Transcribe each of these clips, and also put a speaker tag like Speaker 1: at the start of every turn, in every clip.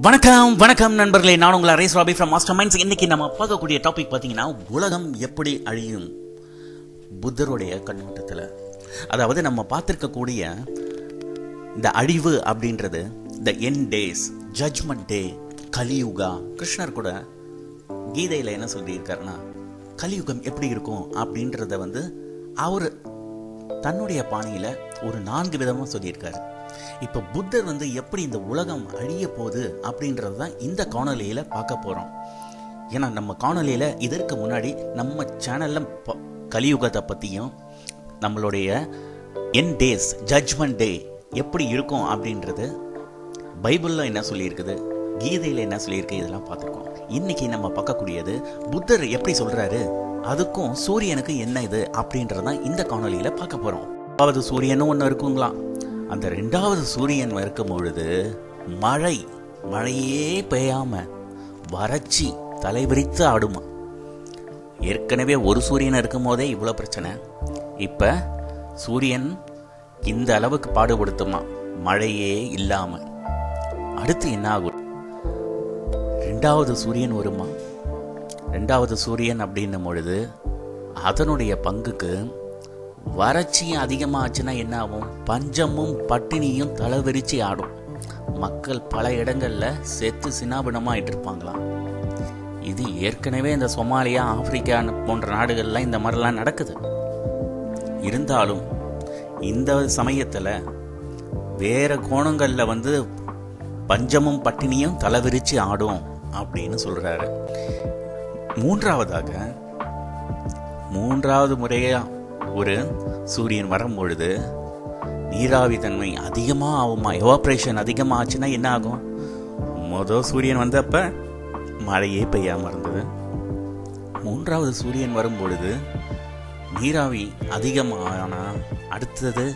Speaker 1: வணக்கம் வணக்கம் நண்பர்களே. நான் உங்களை அரேஸ் ராபி ஃப்ரம் மாஸ்டர் மைண்ட்ஸ் இன்னைக்கு நம்ம பார்க்கக்கூடிய டாபிக் பார்த்தீங்கன்னா உலகம் எப்படி அழியும்? புத்தருடைய கண்ணோட்டத்தில். அதாவது நம்ம பார்த்துருக்கக்கூடிய இந்த அழிவு அப்படின்றது the end days judgment day Kaliyuga. கிருஷ்ணர் கூட கீதையில் என்ன சொல்லியிருக்காருன்னா கலியுகம் எப்படி இருக்கும் அப்படின்றத வந்து அவர் தன்னுடைய பாணியில் ஒரு நான்கு விதமாக சொல்லியிருக்காரு. இப்போ புத்தர் வந்து எப்படி இந்த உலகம் அழிய போகுது அப்படின்றது தான் இந்த காணொலியில் பார்க்க போகிறோம் ஏன்னா நம்ம காணொலியில் இதற்கு முன்னாடி நம்ம சேனலில் ப- கலியுகத்தை பற்றியும் நம்மளுடைய என் டேஸ் ஜட்ஜ்மெண்ட் டே எப்படி இருக்கும் அப்படின்றது பைபிளில் என்ன சொல்லியிருக்குது? கீதையில் என்ன சொல்லியிருக்கு? இதெல்லாம் பார்த்துருக்கோம். இன்னைக்கு நம்ம பார்க்கக்கூடியது புத்தர் எப்படி சொல்றாரு? அதுக்கும் சூரியனுக்கு என்ன இது? அப்படின்றது தான் இந்த காணொலியில் பார்க்க போகிறோம் அதாவது சூரியனும் ஒன்று இருக்குங்களா அந்த ரெண்டாவது சூரியன் இருக்கும் பொழுது மழை மழையே பெய்யாம வறட்சி தலைவிரித்து ஆடுமா? ஏற்கனவே ஒரு சூரியன் இருக்கும் போதே இவ்வளோ பிரச்சனை. இப்போ சூரியன் இந்த அளவுக்கு பாடுபடுத்துமா? மழையே இல்லாமல் அடுத்து என்ன ஆகும்? ரெண்டாவது சூரியன் வருமா? ரெண்டாவது சூரியன் அப்படின்னும் பொழுது அதனுடைய பங்குக்கு வறட்சியும் அதிகமாச்சுன்னா என்ன ஆகும் பஞ்சமும் பட்டினியும் தலைவிரிச்சு ஆடும். மக்கள் பல இடங்களில் செத்து சினாபினமாக இருப்பாங்களாம். இது ஏற்கனவே இந்த சொமாலியா ஆப்பிரிக்கா போன்ற நாடுகள்லாம் இந்த மாதிரிலாம் நடக்குது. இருந்தாலும் இந்த சமயத்தில் வேறு கோணங்களில் வந்து பஞ்சமும் பட்டினியும் தலைவிரிச்சு ஆடும் அப்படின்னு சொல்கிறாரு மூன்றாவதாக மூன்றாவது முறையாக ஒரு சூரியன் வரும் பொழுது நீராவி தன்மை அதிகமாக ஆகுமா? எவாப்ரேஷன் அதிகமாக ஆச்சுன்னா என்ன ஆகும்? மொதல் சூரியன் வந்தப்ப மழையே பெய்யாமல் இருந்தது. மூன்றாவது சூரியன் வரும் பொழுது நீராவி அதிகமானால் அடுத்தது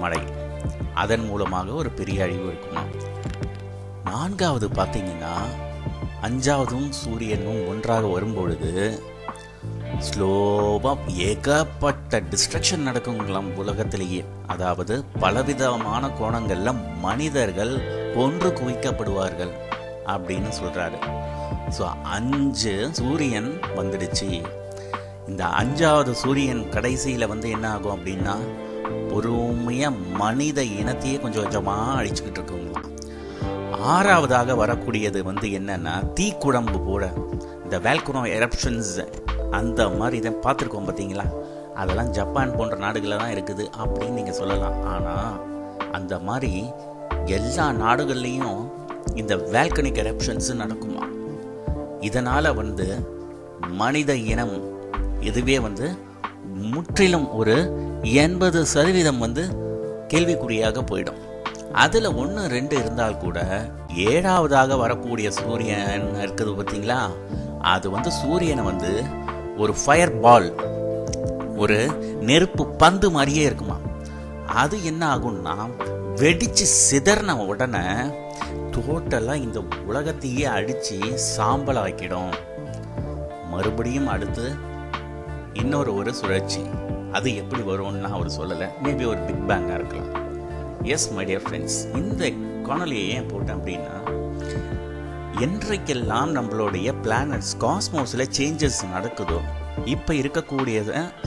Speaker 1: மழை. அதன் மூலமாக ஒரு பெரிய அழிவு இருக்குமா? நான்காவது பார்த்தீங்கன்னா அஞ்சாவதும் சூரியனும் ஒன்றாக வரும்பொழுது ஸ்லோவாக ஏகப்பட்ட டிஸ்ட்ரக்ஷன் நடக்குங்களாம் உலகத்திலேயே. அதாவது பலவிதமான கோணங்களில் மனிதர்கள் கொன்று குவிக்கப்படுவார்கள் அப்படின்னு சொல்கிறாரு ஸோ அஞ்சு சூரியன் வந்துடுச்சு. இந்த அஞ்சாவது சூரியன் கடைசியில் வந்து என்ன ஆகும் அப்படின்னா பொறுமையாக மனித இனத்தையே கொஞ்சம் கொஞ்சமாக அழிச்சுக்கிட்டு இருக்குங்களாம் ஆறாவதாக வரக்கூடியது வந்து என்னென்னா தீக்குழம்பு போல. இந்த வேல்குனோ எரப்ஷன்ஸ் அந்த மாதிரி இதை பார்த்துருக்கோம் பார்த்தீங்களா? அதெல்லாம் ஜப்பான் போன்ற நாடுகளில் தான் இருக்குது அப்படின்னு நீங்கள் சொல்லலாம். ஆனால் அந்த மாதிரி எல்லா நாடுகள்லேயும் இந்த வேல்கனிக் எரப்ஷன்ஸ் நடக்குமா? இதனால் வந்து மனித இனம் இதுவே வந்து முற்றிலும் ஒரு எண்பது சதவீதம் வந்து கேள்விக்குறியாக போயிடும். அதில் ஒன்று ரெண்டு இருந்தால் கூட ஏழாவதாக வரக்கூடிய சூரியன் இருக்குது பார்த்தீங்களா? அது வந்து சூரியனை வந்து ஒரு ஃபயர் பால் ஒரு நெருப்பு பந்து மாதிரியே இருக்குமா? அது என்ன ஆகும்னா வெடிச்சு சிதறின உடனே டோட்டலாக இந்த உலகத்தையே அடித்து சாம்பலாக்கிடும். மறுபடியும் அடுத்து இன்னொரு ஒரு சுழற்சி. அது எப்படி வரும்னு அவர் சொல்லலை. மேபி ஒரு பிக் பேங்காக இருக்கலாம். எஸ் மை டியர் ஃப்ரெண்ட்ஸ் இந்த காணொலியை ஏன் போட்டேன் அப்படின்னா என்றைக்கெல்லாம் நம்மளுடைய பிளானட்ஸ் காஸ்மோஸில் சேஞ்சஸ் நடக்குதோ இப்போ இருக்கக்கூடிய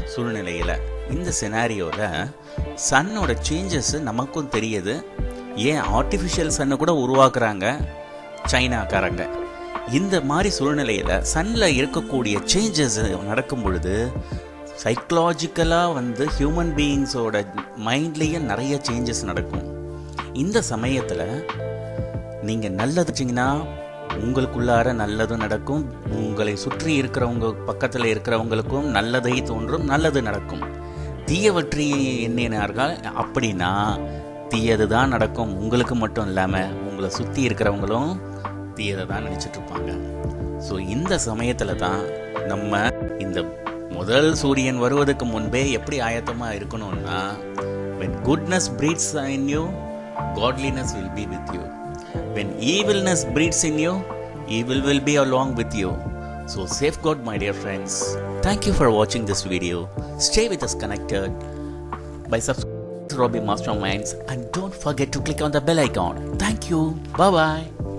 Speaker 1: சூழ்நிலையில் இந்த சினாரியோவில் சன்னோட சேஞ்சஸ் நமக்கும் தெரியுது. ஏன் ஆர்டிஃபிஷியல் சன்னை கூட உருவாக்குறாங்க? சைனாக்காரங்க. இந்த மாதிரி சூழ்நிலையில் சன்னில் இருக்கக்கூடிய சேஞ்சஸ் நடக்கும் பொழுது சைக்கலாஜிக்கலாக வந்து ஹியூமன் பீயிங்ஸோட மைண்ட்லேயும் நிறைய சேஞ்சஸ் நடக்கும். இந்த சமயத்தில் நீங்கள் நல்லதுச்சிங்கன்னா உங்களுக்குள்ளார நல்லது நடக்கும். உங்களை சுற்றி இருக்கிறவங்க பக்கத்தில் இருக்கிறவங்களுக்கும் நல்லதை தோன்றும் நல்லது நடக்கும். தீயவற்றி எண்ணினார்கள். அப்படின்னா தீயது தான் நடக்கும். உங்களுக்கு மட்டும் இல்லாமல் உங்களை சுற்றி இருக்கிறவங்களும் தீயதை தான் நினச்சிட்டு இருப்பாங்க. ஸோ இந்த சமயத்தில் தான் நம்ம இந்த முதல் சூரியன் வருவதற்கு முன்பே எப்படி ஆயத்தமாக இருக்கணும்னா when goodness breeds in you godliness will be with you when evilness breeds in you evil will be along with you. So safeguard my dear friends. Thank you for watching this video. Stay with us connected by subscribing to Robbie Masterminds. And don't forget to click on the bell icon. Thank you. Bye bye